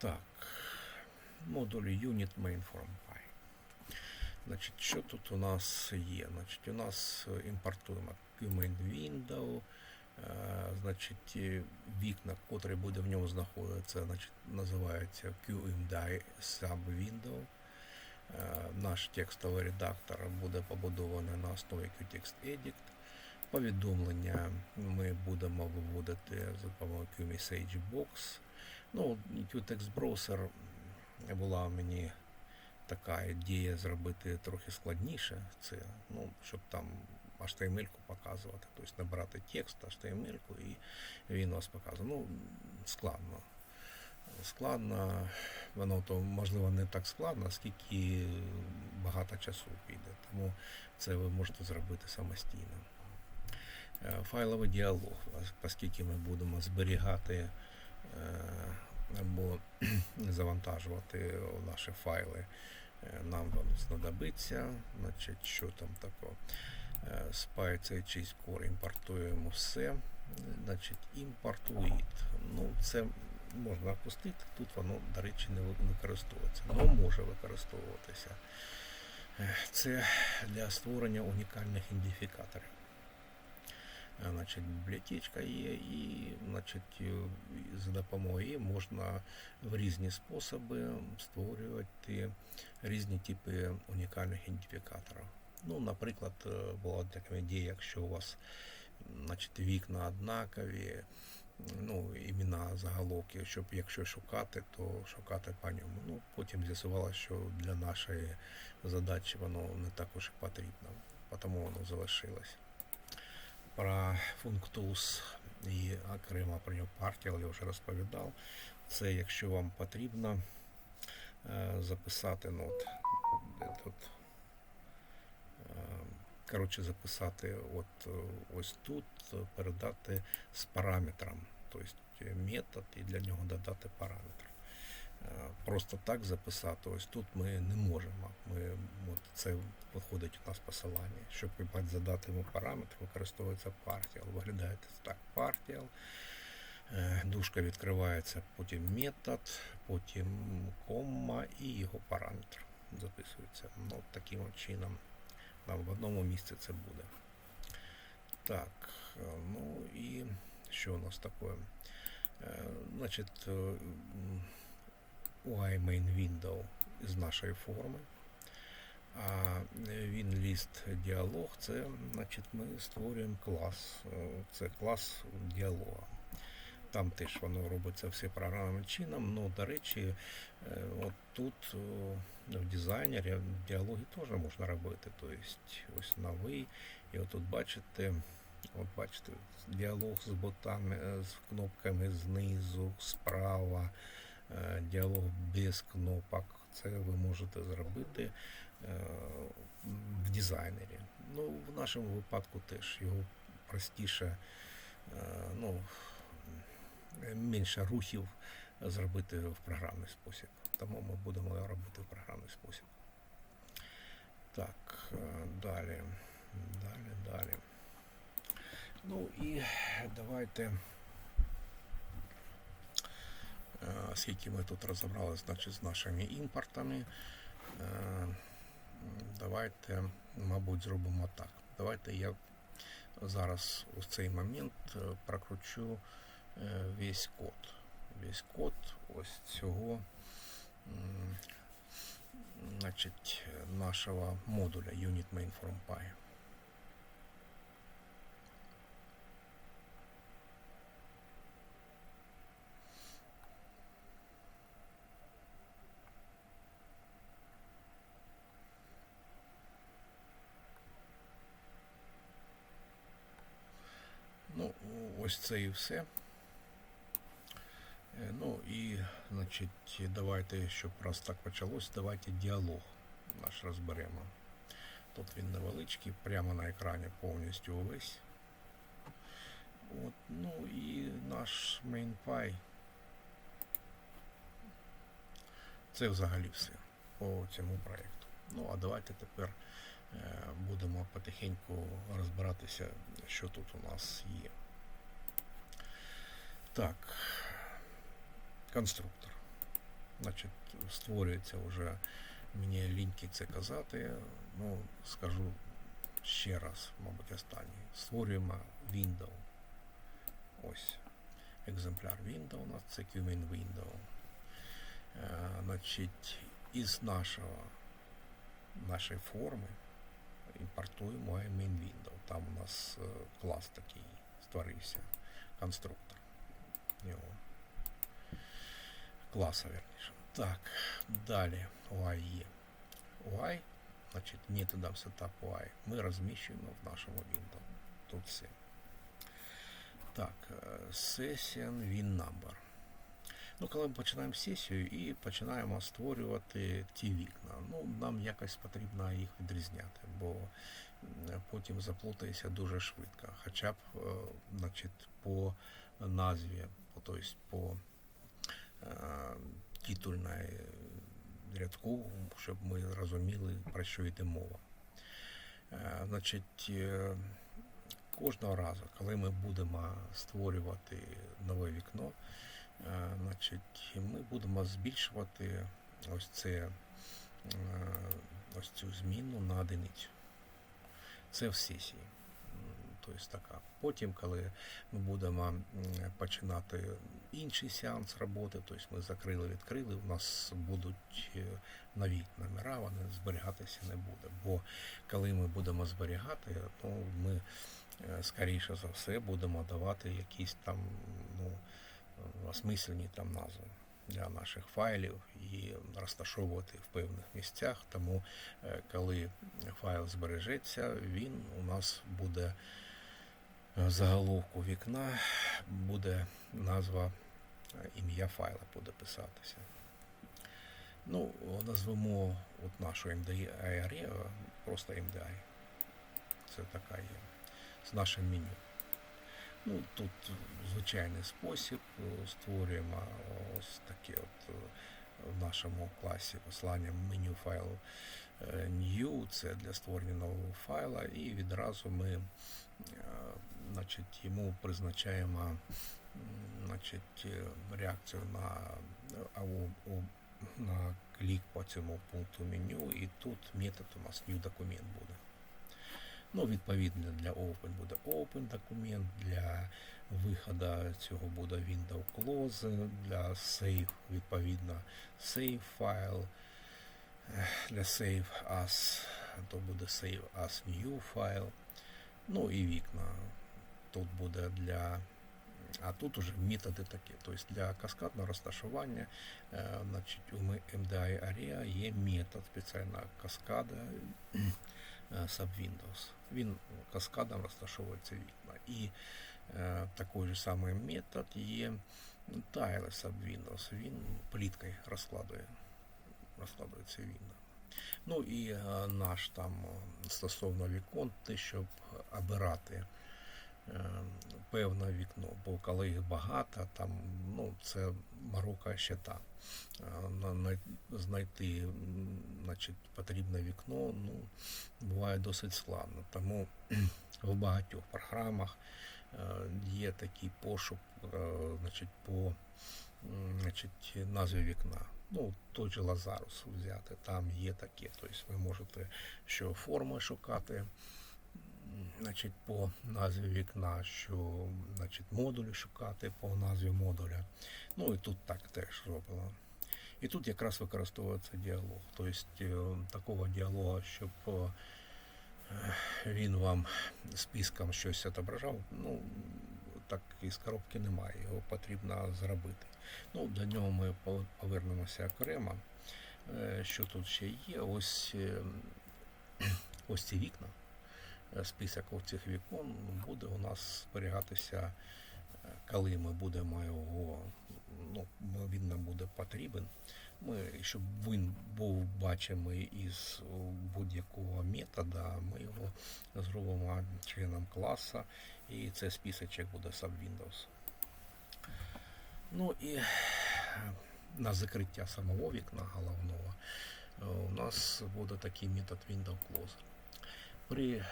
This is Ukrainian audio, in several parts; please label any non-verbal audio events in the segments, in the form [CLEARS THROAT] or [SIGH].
Так, модулі Unit Main Form Значить, що тут у нас є? Значить, у нас е, імпортуємо QMain Window, е, значить, вікна, котрі буде в ньому знаходитися, значить, називається QMDI Sub-Window. Е, Наш текстовий редактор буде побудований на основі QText Edit. Повідомлення ми будемо виводити за допомогою QMessage Box. Ну, QText Browser була мені така ідея зробити трохи складніше це, ну, щоб там HTML-ку показувати, тобто набирати текст, HTML-ку і він вас показує. Ну, складно. Складно, воно то можливо не так складно, скільки багато часу піде. Тому це ви можете зробити самостійно. Е, Файловий діалог, оскільки ми будемо зберігати або [CLEARS THROAT] завантажувати наші файли, е, нам вам знадобиться. Значить, що там таке? Spy CH Core імпортуємо все. Значить, with. Ну, це можна опустити, тут воно, до речі, не використовується. Воно може використовуватися. Е, Це для створення унікальних ідентифікаторів. Е, Значить, бібліотечка є, і значить, е, за допомогою можна в різні способи створювати різні типи унікальних ідентифікаторів. Ну, наприклад, була така ідея, якщо у вас значить, вікна однакові, ну, імена заголовки, щоб якщо шукати, то шукати по ньому. Ну, потім з'ясувалося, що для нашої задачі воно не також потрібно, тому воно залишилось. Про функтус і окремо про нього партіал я вже розповідав. Це якщо вам потрібно е, записати, ну, тут, е, коротше, записати от е, ось тут, передати з параметром, тобто метод і для нього додати параметр. Просто так записати, ось тут ми не можемо. Ми, от це виходить у нас посилання. Щоб задати йому параметр, використовується partial. Виглядаєте так partial. Е, Дужка відкривається, потім метод, потім кома і його параметр записується. Ну, таким чином нам в одному місці це буде. Так, е, ну і що у нас таке? Е, Значить, UI main window з нашої форми. А він ліст діалог, це значить ми створюємо клас. Е, Це клас діалога. Там теж воно робиться все програмним чином. Ну, до речі, е, от тут е, в дизайнері діалоги теж можна робити. Тобто ось новий. І от тут бачите, от бачите, діалог з ботами, з кнопками знизу, справа, діалог без кнопок. Це ви можете зробити е, в дизайнері. Ну, в нашому випадку теж його простіше, е, ну, менше рухів зробити в програмний спосіб. Тому ми будемо робити в програмний спосіб. Так, е, далі, далі, далі. Ну і давайте. Е, Скільки ми тут розібралися значить, з нашими імпортами, е, давайте, мабуть, зробимо так. Давайте я зараз у цей момент е, прокручу е, весь код. Весь код ось цього значить, нашого модуля Unit Main From Pi. Ну, ось це і все. Е, Ну і, значить, давайте, щоб раз так почалось, давайте діалог наш розберемо. Тут він невеличкий, прямо на екрані повністю увесь. От, ну і наш MainPy. Це взагалі все по цьому проєкту. Ну, а давайте тепер е, будемо потихеньку розбиратися, що тут у нас є. Так, конструктор. Значить, створюється вже, мені ліньки це казати, ну, скажу ще раз, мабуть, останній. Створюємо Windows. Ось. Екземпляр Windows у нас це Cumin Window. Е, значить, із нашого, нашої форми імпортуємо main window. Там у нас е, клас такий створився, конструктор. Його. Класа, верніше. Так, далі UI є. UI, значить, методом setup UI ми розміщуємо в нашому window. Тут все. Так, е, session win number. Ну, коли ми починаємо сесію і починаємо створювати ті вікна, ну, нам якось потрібно їх відрізняти, бо потім заплутається дуже швидко. Хоча б е, значить, по назві, по, тобто по е, титульної рядку, щоб ми розуміли, про що йде мова. Значить, е, кожного разу, коли ми будемо створювати нове вікно, значить, ми будемо збільшувати ось це, ось цю зміну на одиницю. Це в сесії. Тобто така. Потім, коли ми будемо починати інший сеанс роботи, тобто ми закрили, відкрили, у нас будуть е, нові номера, вони зберігатися не буде. Бо коли ми будемо зберігати, то ми е, скоріше за все будемо давати якісь там ну, осмислені там назви для наших файлів і розташовувати в певних місцях. Тому е, коли файл збережеться, він у нас буде заголовку вікна, буде назва е, ім'я файла буде писатися. Ну, назвемо от нашу MDI area просто MDI. Це така є. З нашим меню. Ну, тут звичайний спосіб е, створюємо ось таке от е, в нашому класі послання меню файлу е, new, це для створення нового файла, і відразу ми е, значить, йому призначаємо значить, е, реакцію на, на клік по цьому пункту меню, і тут метод у нас new документ буде. Ну, відповідно, для Open буде Open документ, для виходу цього буде Window Close, для Save, відповідно, Save файл, для Save as, то буде Save as New файл. Ну і вікна. Тут буде для. А тут уже методи такі. Тобто для каскадного розташування, е, значить, у MDI Area є метод спеціальна каскада е, Subwindows. Він каскадом розташовується вікна. І е, такий же самий метод є Tile Subwindows. Він пліткою розкладує, розкладується вікна. Ну і е, наш там е, стосовно вікон, те, щоб обирати е, певне вікно, бо коли їх багато, там ну, це морока ще та. На- на- Знайти значить, потрібне вікно ну, буває досить складно. Тому в багатьох програмах є такий пошук значить, по значить, назві вікна. Ну, той же Лазарус взяти, там є таке. Тобто ви можете що форми шукати, значить, по назві вікна, що значить, модулі шукати по назві модуля. Ну і тут так теж зроблено. І тут якраз використовується діалог. Тобто е, такого діалогу, щоб е, він вам списком щось відображав, ну, так із коробки немає, його потрібно зробити. Ну, до нього ми повернемося окремо. Е, Що тут ще є? Ось, е, [CLEARS THROAT] ось ці вікна. Е, Список цих вікон буде у нас зберігатися, коли ми будемо його, ну, він нам буде потрібен. Ми, щоб він був бачимий із будь-якого метода, ми його зробимо членом класу, і це списочок буде Subwindows. Ну і на закриття самого вікна головного е, у нас буде такий метод Window Close. При е,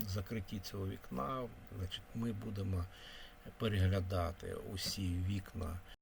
закритті цього вікна значить, ми будемо переглядати усі вікна